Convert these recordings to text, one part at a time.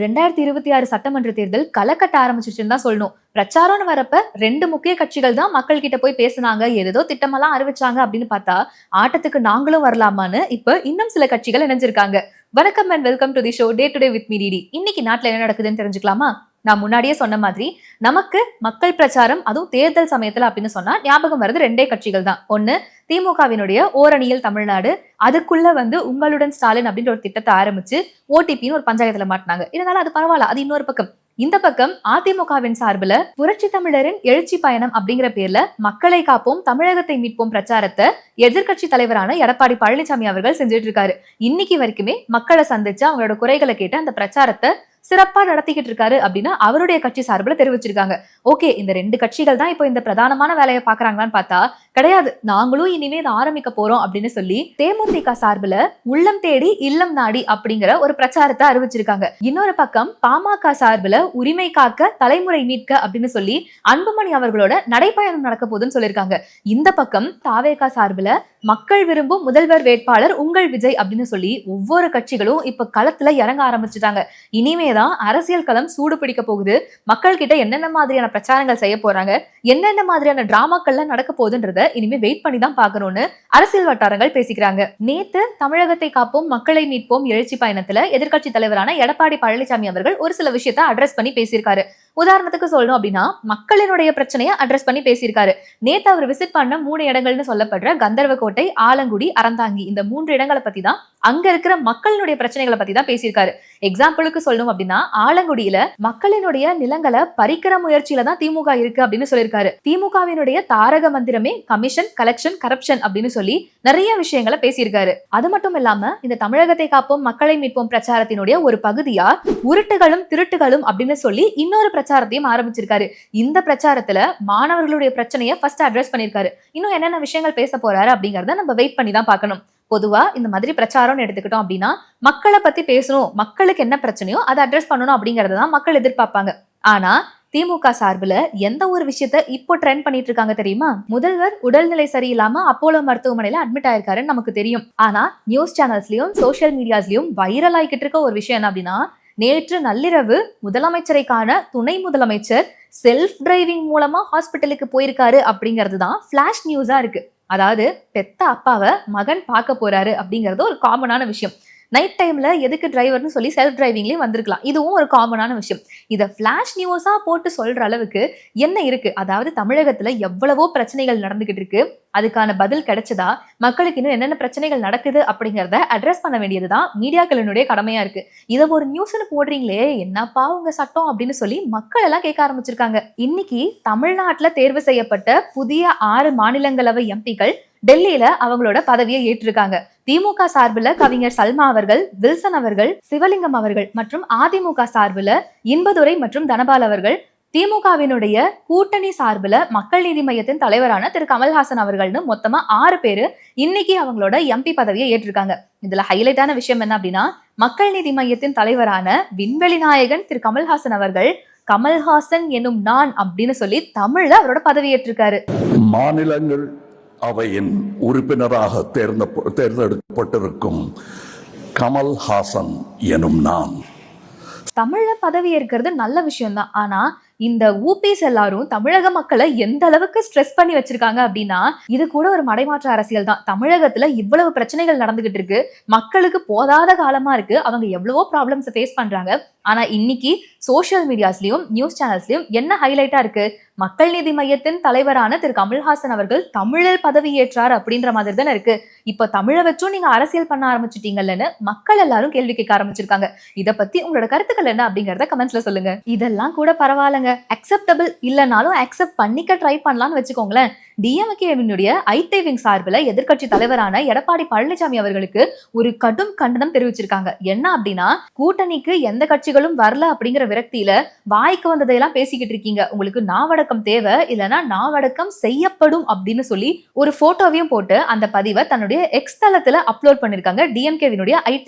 ரெண்டாயிரத்தி இருபத்தி ஆறு சட்டமன்ற தேர்தல் கலக்கட்ட ஆரம்பிச்சிச்சுன்னு தான் சொல்லணும். பிரச்சாரம்னு வரப்ப ரெண்டு முக்கிய கட்சிகள் தான் மக்கள் கிட்ட போய் பேசுனாங்க. ஏதோ திட்டமெல்லாம் அறிவிச்சாங்க அப்படின்னு பார்த்தா ஆட்டத்துக்கு நாங்களும் வரலாமான்னு இப்ப இன்னும் சில கட்சிகள் இணைஞ்சிருக்காங்க. வணக்கம் and welcome to the show day to day with me இன்னைக்கு நாட்டுல என்ன நடக்குதுன்னு தெரிஞ்சுக்கலாமா? நான் முன்னாடியே சொன்ன மாதிரி நமக்கு மக்கள் பிரச்சாரம் அதுவும் தேர்தல் சமயத்துல அப்படின்னு சொன்னா ஞாபகம் வருது ரெண்டே கட்சிகள் தான். ஒண்ணு திமுகவினுடைய ஓரணியில் தமிழ்நாடு அதுக்குள்ள வந்து உங்களுடன் ஸ்டாலின் அப்படின்ற ஒரு திட்டத்தை ஆரம்பிச்சு ஓடிபின்னு ஒரு பஞ்சாயத்துல மாட்டினாங்க. இருந்தாலும் அது பரவாயில்ல அது இன்னொரு பக்கம். இந்த பக்கம் அதிமுகவின் சார்பில் புரட்சி தமிழரின் எழுச்சி பயணம் அப்படிங்கிற பேர்ல மக்களை காப்போம் தமிழகத்தை மீட்போம் பிரச்சாரத்தை எதிர்கட்சி தலைவரான எடப்பாடி பழனிசாமி அவர்கள் செஞ்சுட்டு இருக்காரு இன்னைக்கு வரைக்குமே மக்களை சந்திச்சு அவங்களோட குறைகளை கேட்டு அந்த பிரச்சாரத்தை சிறப்பா நடத்திக்கிட்டு இருக்காரு அப்படின்னு அவருடைய கட்சி சார்பில் தெரிவிச்சிருக்காங்க. ஓகே இந்த ரெண்டு கட்சிகள் தான் இப்போ இந்த பிரதானமான வேலையை பாக்குறாங்களான்னு பார்த்தா கிடையாது. நாங்களும் இனிமே இதை ஆரம்பிக்க போறோம் அப்படின்னு சொல்லி தேமுதிக சார்பில் உள்ளம் தேடி இல்லம் நாடி அப்படிங்கிற ஒரு பிரச்சாரத்தை அறிவிச்சிருக்காங்க. இன்னொரு பக்கம் பாமக சார்பில் உரிமை காக்க தலைமுறை மீட்க அப்படின்னு சொல்லி அன்புமணி அவர்களோட நடைப்பயணம் நடக்க போகுதுன்னு சொல்லியிருக்காங்க. இந்த பக்கம் தாவேகா சார்பில் மக்கள் விரும்பும் முதல்வர் வேட்பாளர் உங்கள் விஜய் அப்படின்னு சொல்லி ஒவ்வொரு கட்சிகளும் இப்ப களத்துல இறங்க ஆரம்பிச்சுட்டாங்க. இனிமேதான் அரசியல் களம் சூடு பிடிக்க போகுது. மக்கள் கிட்ட என்னென்ன மாதிரியான பிரச்சாரங்கள் செய்ய போறாங்க? என்னென்ன மாதிரியான டிராமாக்கள்லாம் நடக்க போகுதுன்றத இனிமே வெயிட் பண்ணி தான் பாக்கணும்னு அரசியல் வட்டாரங்கள் பேசிக்கிறாங்க. நேத்து தமிழகத்தை காப்போம் மக்களை மீட்போம் எழுச்சி பயணத்துல எதிர்க்கட்சி தலைவரான எடப்பாடி பழனிசாமி அவர்கள் ஒரு சில விஷயத்த அட்ரஸ் பண்ணி பேசியிருக்காரு. உதாரணத்துக்கு சொல்லணும் அப்படின்னா மக்களினுடைய பிரச்சனையை அட்ரஸ் பண்ணி பேசியிருக்காரு. நேத்து அவர் விசிட் பண்ண மூணு இடங்கள்னு சொல்லப்படுற கந்தர்வக்கோட்டை ஆலங்குடி அறந்தாங்கி இந்த மூன்று இடங்களை பத்தி தான் அங்க இருக்கிற மக்களினுடைய பிரச்சனைகளை பத்தி தான் பேசியிருக்காரு. எக்ஸாம்பிளுக்கு சொல்லணும் அப்படின்னா ஆலங்குடியில மக்களினுடைய நிலங்களை பறிக்கிற முயற்சியில தான் திமுக இருக்கு அப்படின்னு சொல்லியிருக்காரு. திமுகவினுடைய தாரக மந்திரமே கமிஷன் கலெக்ஷன் கரப்ஷன் அப்படின்னு சொல்லி நிறைய விஷயங்களை பேசியிருக்காரு. அது மட்டும் இல்லாம இந்த தமிழகத்தை காப்போம் மக்களை மீட்போம் பிரச்சாரத்தினுடைய ஒரு பகுதியா உருட்டுகளும் திருட்டுகளும் அப்படின்னு சொல்லி இன்னொரு பிரச்சாரத்தையும் ஆரம்பிச்சிருக்காரு. இந்த பிரச்சாரத்துல மாணவர்களுடைய பிரச்சனையை ஃபர்ஸ்ட் அட்ரஸ் பண்ணிருக்காரு இன்னும் என்னென்ன விஷயங்கள் பேச போறாரு அப்படிங்கறத நம்ம வெயிட் பண்ணி தான் பார்க்கணும். பொதுவா இந்த மாதிரி பிரச்சாரம்னு எடுத்துக்கிட்டோம் அப்படின்னா மக்களை பத்தி பேசணும் மக்களுக்கு என்ன பிரச்சனையோ அதை அட்ரஸ் பண்ணணும் அப்படிங்கறத தான் மக்கள் எதிர்பார்ப்பாங்க. ஆனா திமுக சார்பில் எந்த ஒரு விஷயத்த இப்போ ட்ரெண்ட் பண்ணிட்டு இருக்காங்க தெரியுமா? முதல்வர் உடல்நிலை சரியில்லாம அப்போலோ மருத்துவமனையில அட்மிட் ஆயிருக்காருன்னு நமக்கு தெரியும். ஆனா நியூஸ் சேனல்ஸ்லயும் சோசியல் மீடியாஸ்லயும் வைரல் ஆகிக்கிட்டு இருக்க ஒரு விஷயம் என்ன அப்படின்னா நேற்று நள்ளிரவு முதலமைச்சரை காண துணை முதலமைச்சர் செல்ஃப் டிரைவிங் மூலமா ஹாஸ்பிட்டலுக்கு போயிருக்காரு அப்படிங்கிறது தான் ஃபிளாஷ் நியூஸா இருக்கு. அதாவது பெத்த அப்பாவை மகன் பார்க்க போறாரு அப்படிங்கிறது ஒரு காமனான விஷயம். நைட் டைம்ல எதுக்கு டிரைவர்னு சொல்லி செல்ஃப் டிரைவிங்லேயும் வந்திருக்கலாம். இதுவும் ஒரு காமனான விஷயம். இதை ஃபிளாஷ் நியூஸா போட்டு சொல்ற அளவுக்கு என்ன இருக்கு? அதாவது தமிழகத்துல எவ்வளவோ பிரச்சனைகள் நடந்துகிட்டு இருக்கு. அதுக்கான பதில் கிடைச்சதா? மக்களுக்கு இன்னும் என்னென்ன பிரச்சனைகள் நடக்குது அப்படிங்கிறத அட்ரஸ் பண்ண வேண்டியதுதான் மீடியாக்களினுடைய கடமையா இருக்கு. இதை ஒரு நியூஸ்னு போடுறீங்களே என்னப்பா உங்க சட்டம் அப்படின்னு சொல்லி மக்கள் எல்லாம் கேட்க ஆரம்பிச்சிருக்காங்க. இன்னைக்கு தமிழ்நாட்டுல தேர்வு செய்யப்பட்ட புதிய ஆறு மாநிலங்களவை எம்பிக்கள் டெல்லியில அவங்களோட பதவியை ஏற்றிருக்காங்க. திமுக சார்பில் கவிஞர் சல்மா அவர்கள் வில்சன் அவர்கள் சிவலிங்கம் அவர்கள் மற்றும் அதிமுக சார்பில் இன்பதுரை மற்றும் தனபால் அவர்கள் திமுகவினுடைய கூட்டணி சார்பில் மக்கள் நீதி மையத்தின் தலைவரான திரு. கமல்ஹாசன் அவர்கள்னு மொத்தமா ஆறு பேரு இன்னைக்கு அவங்களோட எம்பி பதவியை ஏற்றிருக்காங்க. இதுல ஹைலைட்டான விஷயம் என்ன அப்படின்னா மக்கள் நீதி மையத்தின் தலைவரான விண்வெளி நாயகன் திரு. கமல்ஹாசன் அவர்கள் கமல்ஹாசன் என்னும் நான் அப்படின்னு சொல்லி தமிழ்ல அவரோட பதவியேற்றிருக்காரு மாநிலங்கள் அவையின் உறுப்பினராக தேர்ந்த தேர்ந்தெடுக்கப்பட்டிருக்கும் கமல்ஹாசன் எனும் நான். தமிழ பதவி ஏற்கிறது நல்ல விஷயம் தான் ஆனா இந்த ஊபிஸ் எல்லாரும் தமிழக மக்களை எந்த அளவுக்கு ஸ்ட்ரெஸ் பண்ணி வச்சிருக்காங்க அப்படின்னா இது கூட ஒரு மடைமாற்ற அரசியல் தான். தமிழகத்துல இவ்வளவு பிரச்சனைகள் நடந்துகிட்டு இருக்கு. மக்களுக்கு போதாத காலமா இருக்கு. அவங்க எவ்வளவோ ப்ராப்ளம்ஸ் ஃபேஸ் பண்றாங்க. ஆனா இன்னைக்கு சோசியல் மீடியாஸ்லயும் நியூஸ் சேனல்ஸ்லயும் என்ன ஹைலைட்டா இருக்கு? மக்கள் நீதி மையத்தின் தலைவரான திரு. கமல்ஹாசன் அவர்கள் தமிழில் பதவியேற்றார் அப்படின்ற மாதிரி தானே இருக்கு. இப்ப தமிழை வச்சும் நீங்க அரசியல் பண்ண ஆரம்பிச்சிட்டீங்கல்லன்னு மக்கள் எல்லாரும் கேள்வி கேட்க ஆரம்பிச்சிருக்காங்க. இத பத்தி உங்களோட கருத்துக்கள் என்ன அப்படிங்கறத கமெண்ட்ஸ்ல சொல்லுங்க. இதெல்லாம் கூட பரவாயில்லங்க. அக்செப்டபிள் இல்லைனாலும் அக்செப்ட் பண்ணிக்க ட்ரை பண்ணலாம்னு வச்சுக்கோங்களேன். டிஎம்கேவினுடைய ஐடி சார்பில் எதிர்கட்சி தலைவரான எடப்பாடி பழனிசாமி அவர்களுக்கு ஒரு கடும் கண்டனம் தெரிவிச்சிருக்காங்க. என்ன அப்படின்னா கூட்டணிக்கு எந்த கட்சிகளும் வரல அப்படிங்கிற விரக்தியில வாய்க்கு வந்ததையெல்லாம் பேசிக்கிட்டு இருக்கீங்க. உங்களுக்கு நாவடக்கம் தேவை இல்லைன்னா நாவடக்கம் செய்யப்படும் அப்படின்னு சொல்லி ஒரு போட்டோவையும் போட்டு அந்த பதிவை தன்னுடைய எக்ஸ் தளத்துல அப்லோட் பண்ணிருக்காங்க. டிஎம்கேவினுடைய ஐடி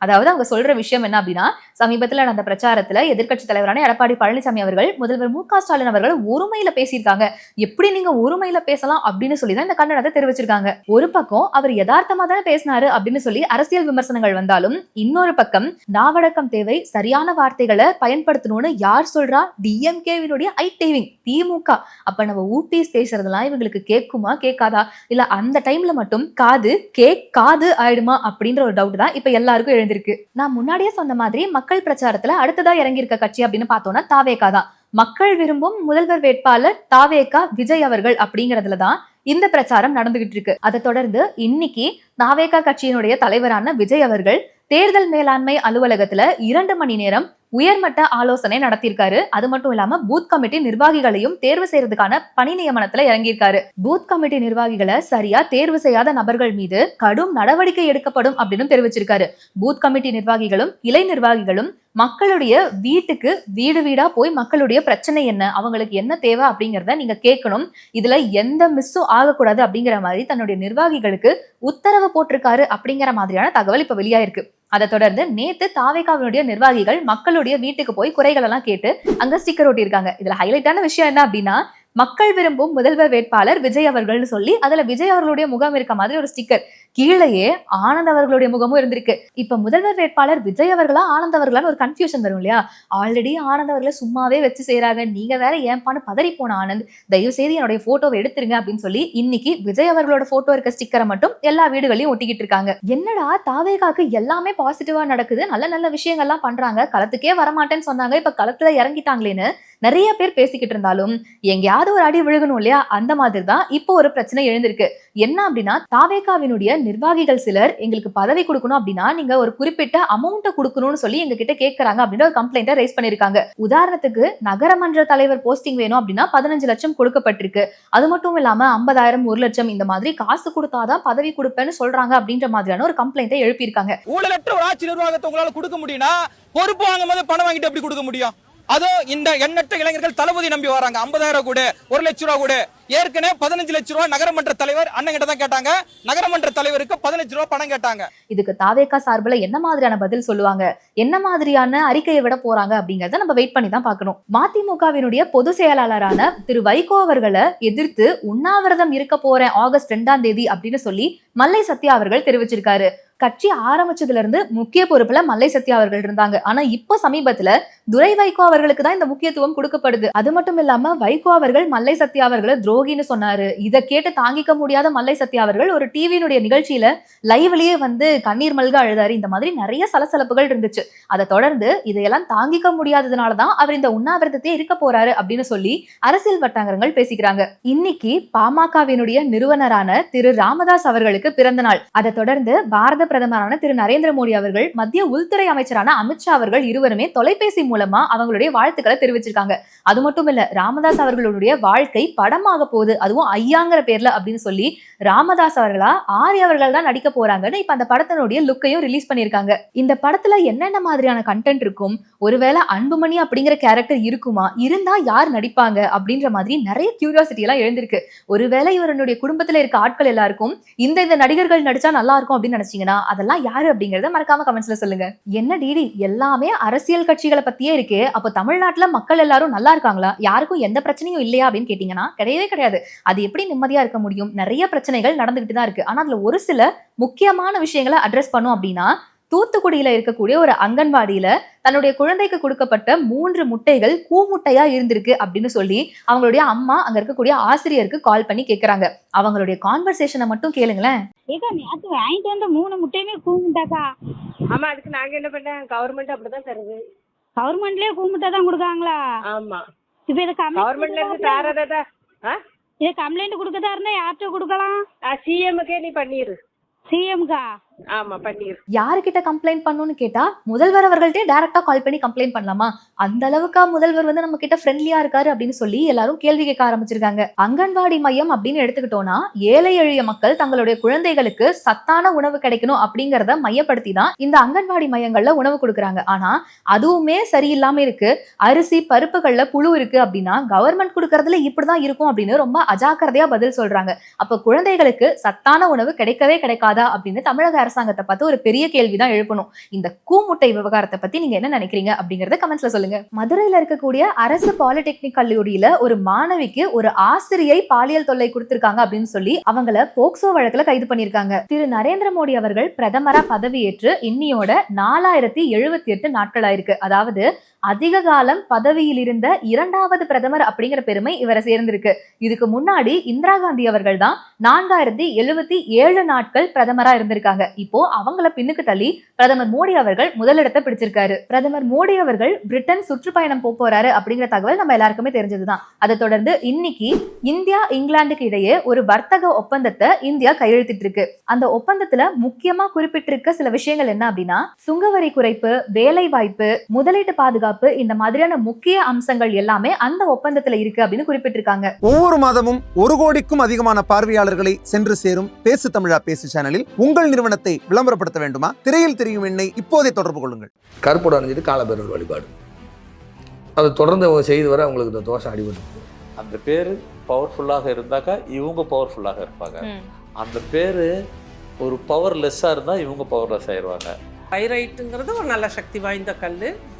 அதாவது அவங்க சொல்ற விஷயம் என்ன அப்படின்னா சமீபத்துல நடந்த பிரச்சாரத்துல எதிர்க்கட்சி தலைவரான எடப்பாடி பழனிசாமி அவர்கள் முதல்வர் மு க ஸ்டாலின் அவர்கள் ஒருமையில பேசியிருக்காங்க. எப்படி நீங்க ஒருமையில பேசலாம் அப்படின்னு சொல்லி தான் இந்த கண்டனத்தை தெரிவிச்சிருக்காங்க. ஒரு பக்கம் அவர் யதார்த்தமா தானே பேசினாரு அப்படின்னு சொல்லி அரசியல் விமர்சனங்கள் வந்தாலும் இன்னொரு பக்கம் நாவடக்கம் தேவை சரியான வார்த்தைகளை பயன்படுத்தணும்னு யார் சொல்றா? டிஎம்கேவினுடைய ஐ டேவிங் திமுக அப்ப நம்ம ஊட்டி பேசுறதெல்லாம் இவங்களுக்கு கேட்குமா கேட்காதா? இல்ல அந்த டைம்ல மட்டும் காது கேட்காது ஆயிடுமா அப்படின்ற ஒரு டவுட் தான் இப்ப எல்லாருக்கும் எழுந்திருக்கு நான் முன்னாடியே சொன்ன மாதிரி மக்கள் பிரச்சாரத்துல அடுத்ததா இறங்கியிருக்க கட்சி அப்படின்னு பார்த்தோம்னா தாவேகா தான். மக்கள் விரும்பும் முதல்வர் வேட்பாளர் தாவேகா விஜய் அவர்கள் அப்படிங்கறதுல தான் இந்த பிரச்சாரம் நடந்துகிட்டு இருக்கு. அதை தொடர்ந்து இன்னைக்கு தாவேகா கட்சியினுடைய தலைவரான விஜய் அவர்கள் தேர்தல் மேலாண்மை அலுவலகத்துல இரண்டு மணி நேரம் உயர்மட்ட ஆலோசனை நடத்தியிருக்காரு. அது மட்டும் இல்லாம பூத் கமிட்டி நிர்வாகிகளையும் தேர்வு செய்யறதுக்கான பணி நியமனத்துல இறங்கியிருக்காரு. பூத் கமிட்டி நிர்வாகிகளை சரியா தேர்வு செய்யாத நபர்கள் மீது கடும் நடவடிக்கை எடுக்கப்படும் அப்படின்னு தெரிவிச்சிருக்காரு. பூத் கமிட்டி நிர்வாகிகளும் இலை நிர்வாகிகளும் மக்களுடைய வீட்டுக்கு வீடு வீடா போய் மக்களுடைய பிரச்சனை என்ன? அவங்களுக்கு என்ன தேவை அப்படிங்கிறத நீங்க கேட்கணும். இதுல எந்த மிஸ்ஸும் ஆகக்கூடாது அப்படிங்கிற மாதிரி தன்னுடைய நிர்வாகிகளுக்கு உத்தரவு போட்டிருக்காரு அப்படிங்கிற மாதிரியான தகவல் இப்ப வெளியாயிருக்கு. அதை தொடர்ந்து நேத்து தாவேகாவினுடைய நிர்வாகிகள் மக்களுடைய வீட்டுக்கு போய் குறைகள் எல்லாம் கேட்டு அங்க ஸ்டிக்கர் ஒட்டியிருக்காங்க. இதுல ஹைலைட்டான விஷயம் என்ன அப்படின்னா மக்கள் விரும்பும் முதல்வர் வேட்பாளர் விஜய் அவர்கள்னு சொல்லி அதுல விஜய் அவர்களுடைய முகம் இருக்க மாதிரி ஒரு ஸ்டிக்கர் கீழேயே ஆனந்த் அவர்களுடைய முகமும் இருந்திருக்கு. இப்ப முதல்வர் வேட்பாளர் விஜய் அவர்களா ஆனந்த் அவர்களான்னு ஒரு கன்ஃபியூஷன் வரும் இல்லையா? ஆல்ரெடி ஆனந்த் அவர்களை சும்மாவே வச்சு செய்யறாங்க நீங்க வேற ஏன்பான்னு பதறி போன ஆனந்த் தயவு செய்து என்னுடைய போட்டோவை எடுத்துருங்க அப்படின்னு சொல்லி இன்னைக்கு விஜய் அவர்களோட போட்டோ இருக்க ஸ்டிக்கரை மட்டும் எல்லா வீடுகளையும் ஒட்டிக்கிட்டு இருக்காங்க. என்னடா தாவேகாக்கு எல்லாமே பாசிட்டிவா நடக்குது. நல்ல நல்ல விஷயங்கள்லாம் பண்றாங்க. களத்துக்கே வரமாட்டேன்னு சொன்னாங்க. இப்ப களத்துல இறங்கிட்டாங்களேன்னு நிறைய பேர் பேசிக்கிட்டு இருந்தாலும் எங்கேயாவது ஒரு அடி விழுகணும் இல்லையா? அந்த மாதிரி தான் இப்போ ஒரு பிரச்சனை எழுந்திருக்கு. என்ன அப்படின்னா தாவேகாவினுடைய நிர்வாகிகள் சிலர் எங்களுக்கு பதவி கொடுக்கணும் அப்படின்னா நீங்க ஒரு குறிப்பிட்ட அமௌண்ட்டை கொடுக்கணும்னு சொல்லி எங்க கிட்ட கேட்கறாங்க அப்படின்னு ஒரு கம்ப்ளைண்ட்டை ரைஸ் பண்ணிருக்காங்க. உதாரணத்துக்கு நகரமன்ற தலைவர் போஸ்டிங் வேணும் அப்படின்னா பதினஞ்சு லட்சம் கொடுக்கப்பட்டிருக்கு. அது மட்டும் இல்லாம ஐம்பதாயிரம் ஒரு லட்சம் இந்த மாதிரி காசு கொடுத்தாதான் பதவி கொடுப்பேன்னு சொல்றாங்க அப்படின்ற மாதிரியான ஒரு கம்ப்ளைண்ட்டை எழுப்பியிருக்காங்க. ஊழலற்ற ஒரு ஆட்சி நிர்வாகத்தை உங்களால கொடுக்க முடியும்னா பொறுப்பு வாங்கும் போது பணம் வாங்கிட்டு எப்படி கொடுக்க முடியும்? அதோ இந்த எண்ணற்ற இளைஞர்கள் தளபதி நம்பி வராங்க. ஐம்பதாயிரம் கூட ஒரு லட்ச ரூபா கூட. ஏற்கனவே பதினஞ்சு லட்ச ரூபா நகரமன்ற தலைவர் அண்ணன் கிட்ட தான் கேட்டாங்க. நகரமன்ற தலைவருக்கு பதினஞ்சு ரூபா பணம் கேட்டாங்க. இதுக்கு தாவேக்கா சார்பில் என்ன மாதிரியான பதில் சொல்லுவாங்க? என்ன மாதிரியான அறிக்கையை விட போறாங்க அப்படிங்கறத நம்ம வெயிட் பண்ணி தான் பார்க்கணும். மதிமுகவினுடைய பொதுச் செயலாளரான திரு வைகோ அவர்களை எதிர்த்து உண்ணாவிரதம் இருக்க போறேன் ஆகஸ்ட் ரெண்டாம் தேதி அப்படின்னு சொல்லி மல்லை சத்யா அவர்கள் தெரிவிச்சிருக்காரு. கட்சி ஆரம்பிச்சதுல இருந்து முக்கிய பொறுப்புல மல்லை சத்யா அவர்கள் இருந்தாங்க. ஆனா இப்போ சமீபத்துல துரை வைகோ அவர்களுக்கு தான் இந்த முக்கியத்துவம் கொடுக்கப்படுது. அது மட்டும் இல்லாம வைகோ அவர்கள் மல்லை சத்யா அவர்களை துரோகின்னு சொன்னாரு. இதை கேட்டு தாங்கிக்க முடியாத மல்லை சத்யா அவர்கள் ஒரு டிவியினுடைய நிகழ்ச்சியில லைவ்லயே வந்து கண்ணீர் மல்க அழுதாரு. இந்த மாதிரி நிறைய சலசலப்புகள் இருந்துச்சு. அதை தொடர்ந்து இதையெல்லாம் தாங்கிக்க முடியாததுனாலதான் அவர் இந்த உண்ணாவிரதத்தை இருக்க போறாரு அப்படின்னு சொல்லி அரசியல் வட்டாங்கரங்கள் பேசிக்கிறாங்க. இன்னைக்கு பாமகவினுடைய நிறுவனரான திரு ராமதாஸ் அவர்களுக்கு பிறந்த நாள். அதை தொடர்ந்து பாரத பிரதமரான திரு நரேந்திர மோடி அவர்கள் மத்திய உள்துறை அமைச்சரான அமித்ஷா அவர்கள் இருவருமே தொலைபேசி மூலம் அவங்களுடைய வாழ்த்துக்களை தெரிவிச்சிருக்காங்க. அது மட்டும் இல்ல ராமதாஸ் அவர்களுடைய வாழ்க்கை படமாக போகுது. அதுவும் ஐயாங்கிற பேர்ல அப்படின்னு சொல்லி ராமதாஸ் அவர்களா ஆரி அவர்கள் தான் நடிக்க போறாங்கன்னு இப்ப அந்த படத்தினுடைய லுக்கையும் ரிலீஸ் பண்ணிருக்காங்க இந்த படத்துல என்னென்ன மாதிரியான கண்டென்ட் இருக்கும்? ஒருவேளை அன்புமணி அப்படிங்கிற கேரக்டர் இருக்குமா? இருந்தா யார் நடிப்பாங்க? அப்படின்ற மாதிரி நிறைய கியூரியாசிட்டி எல்லாம் எழுந்திருக்கு. ஒருவேளை இவருடைய குடும்பத்துல இருக்க ஆட்கள் எல்லாருக்கும் இந்த இந்த நடிகர்கள் நடிச்சா நல்லா இருக்கும் அப்படின்னு நினைச்சீங்கன்னா அதெல்லாம் யாரு அப்படிங்கறத மறக்காம கமெண்ட்ஸ்ல சொல்லுங்க. என்ன டிடி? எல்லாமே அரசியல் கட்சிகளை பத்தியே? இருக்கு. அப்போ தமிழ்நாட்டுல மக்கள் எல்லாரும் நல்லா இருக்காங்களா? யாருக்கும் எந்த பிரச்சனையும் இல்லையா அப்படின்னு கேட்டீங்கன்னா கிடையவே கிடையாது. அது எப்படி நிம்மதியா இருக்க முடியும்? நிறைய பிரச்சனைகள் நடந்துகிட்டு தான் இருக்கு. ஆனா அதுல ஒரு சில முக்கியமான விஷயங்களை அட்ரஸ் பண்ணோம் அப்படின்னா தூத்துக்குடியில இருக்கக்கூடிய ஒரு அங்கன்வாடியில தன்னுடைய குழந்தைக்கு கொடுக்கப்பட்ட மூன்று முட்டைகள் கூமுட்டையா இருந்திருக்கு அப்படின்னு சொல்லி அவங்களுடைய அம்மா அங்க இருக்கக்கூடிய ஆசிரியருக்கு கால் பண்ணி கேக்குறாங்க. அவங்களுடைய கான்வர்சேஷனை மட்டும் கேளுங்களேன். ஏக்கா நேற்று வாங்கிட்டு வந்த மூணு முட்டையுமே கூமுட்டாக்கா? ஆமா அதுக்கு நாங்க என்ன பண்ண? கவர்மெண்ட் அப்படிதான் தருது. கவர்மெண்ட்லயே கூமுட்டை தான் கொடுக்காங்களா ஆமா. இப்போ இதை கவர்மெண்ட்ல இருந்து தாரதா இதை கம்ப்ளைண்ட் கொடுக்கதா இருந்தா யார்கிட்ட கொடுக்கலாம்? சிஎம்முக்கே நீ பண்ணிரு. சிஎம்கா ஆமா பண்ணிரு. யாருக்கிட்ட கம்ப்ளைண்ட் பண்ணணும்னு கேட்டா முதல்வர் அவர்கள்ட்டே டைரக்டா கால் பண்ணி கம்ப்ளைண்ட் பண்ணலாமா? அந்த அளவுக்கா முதல்வர் வந்து நம்ம கிட்ட ஃப்ரெண்ட்லியா இருக்காரு அப்படின்னு சொல்லி எல்லாரும் கேள்வி கேட்க ஆரம்பிச்சிருக்காங்க. அங்கன்வாடி மையம் அப்படின்னு எடுத்துக்கிட்டோம்னா ஏழை எளிய மக்கள் தங்களுடைய குழந்தைகளுக்கு சத்தான உணவு கிடைக்கணும் அப்படிங்கறத மையப்படுத்தி தான் இந்த அங்கன்வாடி மையங்கள்ல உணவு கொடுக்குறாங்க. ஆனா அதுவுமே சரியில்லாம இருக்கு. அரிசி பருப்புகள்ல புழு இருக்கு அப்படின்னா கவர்மெண்ட் கொடுக்கறதுல இப்படிதான் இருக்கும் அப்படின்னு ரொம்ப அஜாக்கிரதையா பதில் சொல்றாங்க. அப்ப குழந்தைகளுக்கு சத்தான உணவு கிடைக்கவே கிடைக்காதா அப்படின்னு தமிழக அரசாங்கத்தை பார்த்து ஒரு பெரிய கேள்விதான் எழுப்பணும். இந்த கூமுட்டை விவகாரத்தை பத்தி நீங்க என்ன நினைக்கிறீங்க அப்படிங்கறத கமெண்ட்ஸ்ல சொல்லுங்க. மதுரையில இருக்கக்கூடிய அரசு பாலிடெக்னிக் கல்லூரியில ஒரு மாணவிக்கு ஒரு ஆசிரியை பாலியல் தொல்லை கொடுத்திருக்காங்க அப்படின்னு சொல்லி அவங்கள போக்சோ வழக்குல கைது பண்ணிருக்காங்க திரு நரேந்திர மோடி அவர்கள் பிரதமரா பதவியேற்று இன்னியோட நாலாயிரத்தி எழுபத்தி எட்டு நாட்கள் ஆயிருக்கு அதாவது அதிக காலம் பதவியில் இருந்த இரண்டாவது பிரதமர் அப்படிங்கிற பெருமை இவரை சேர்ந்திருக்கு. இதுக்கு முன்னாடி இந்திரா காந்தி அவர்கள் தான் நான்காயிரத்தி எழுபத்தி ஏழு நாட்கள் பிரதமரா இருந்திருக்காங்க. இப்போ அவங்கள பின்னுக்கு தள்ளி பிரதமர் மோடி அவர்கள் முதலிடத்தை பிடிச்சிருக்காரு. பிரதமர் மோடி அவர்கள் பிரிட்டன் சுற்றுப்பயணம் போப் போறாரு அப்படிங்கிற தகவல் நம்ம எல்லாருக்குமே தெரிஞ்சதுதான். அதை தொடர்ந்து இன்னைக்கு இந்தியா இங்கிலாந்துக்கு இடையே ஒரு வர்த்தக ஒப்பந்தத்தை இந்தியா கையெழுத்திட்டு இருக்கு அந்த ஒப்பந்தத்துல முக்கியமா குறிப்பிட்டிருக்க சில விஷயங்கள் என்ன அப்படின்னா சுங்கவரி குறைப்பு வேலை வாய்ப்பு முதலீட்டு பாதுகாப்பு இந்த மாதிரியான முக்கிய அம்சங்கள் எல்லாமே அந்த ஒப்பந்தத்துல இருக்கு அப்படின்னு குறிப்பிட்டிருக்காங்க. ஒவ்வொரு மாதமும் ஒரு கோடிக்கும் அதிகமான பார்வையாளர்களை சென்று சேரும் பேசு தமிழா பேசு சேனலில் உங்கள் நிறுவனத்தை விளம்பரப்படுத்த வேண்டுமா? திரையில் தெரியும் எண்ணை இப்போதே தொடர்பு கொள்ளுங்கள். கருப்போட அணிஞ்சிட்டு காலபேரர் வழிபாடு. அதை தொடர்ந்து அவங்க செய்து வர அவங்களுக்கு இந்த தோஷம் அடிபட்டு. அந்த பேர் பவர்ஃபுல்லாக இருந்தாக்கா இவங்க பவர்ஃபுல்லாக இருப்பாங்க. அந்த பேர் ஒரு பவர்லெஸ்ஸாக இருந்தால் இவங்க பவர்லெஸ் ஆயிடுவாங்க. பைரைட்டுங்கிறது ஒரு நல்ல சக்தி வாய்ந்த கல்